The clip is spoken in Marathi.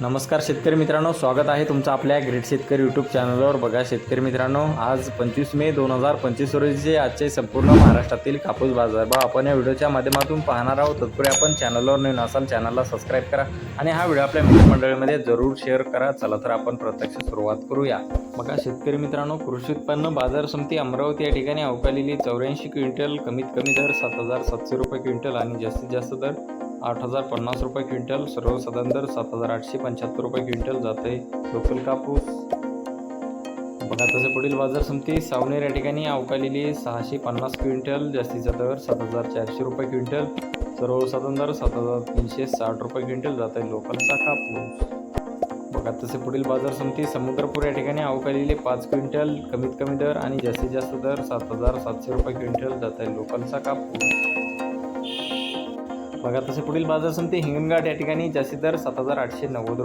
नमस्कार शेतकरी मित्रांनो स्वागत आहे तुमचं आपल्या ग्रेट शेतकरी यूट्यूब चॅनलवर बघा शेतकरी मित्रांनो आज पंचवीस मे दोन हजार पंचवीस रोजीचे आजचे संपूर्ण महाराष्ट्रातील कापूस बाजार भाव आपण या व्हिडिओच्या माध्यमातून पाहणार आहोत. तत्पूर्वी आपण चॅनलवर नवीन असाल चॅनलला सबस्क्राईब करा आणि हा व्हिडिओ आपल्या मित्रमंडळीमध्ये जरूर शेअर करा. चला तर आपण प्रत्यक्ष सुरुवात करूया. बघा शेतकरी मित्रांनो कृषी उत्पन्न बाजार समिती अमरावती या ठिकाणी अवकालेली चौऱ्याऐंशी क्विंटल कमीत कमी दर सात हजार सातशे रुपये क्विंटल आणि जास्तीत जास्त दर आठ हजार पन्नास रुपये क्विंटल सर्वसाधारण दर सात हजार आठशे पंच्याहत्तर रुपये क्विंटल जाते लोकल कापूस. बघा तसे पुढील बाजार समिती सावनेर या ठिकाणी अवकालेली सहाशे पन्नास क्विंटल जास्तीचा दर सात हजार चारशे रुपये क्विंटल. सर्वसाधारण दर सात हजार तीनशे साठ रुपये क्विंटल जात आहे लोकलचा कापूस. बघा तसे पुढील बाजार समिती समुद्रपूर या ठिकाणी अवकालेले पाच क्विंटल कमीत कमी दर आणि जास्तीत जास्त दर सात हजार सातशे रुपये क्विंटल जात आहे लोकलचा कापूस. बघा तसे पुढील बाजार समिती हिंगणघाट या ठिकाणी जास्तीत दर सात हजार आठशे नव्वद रुपये.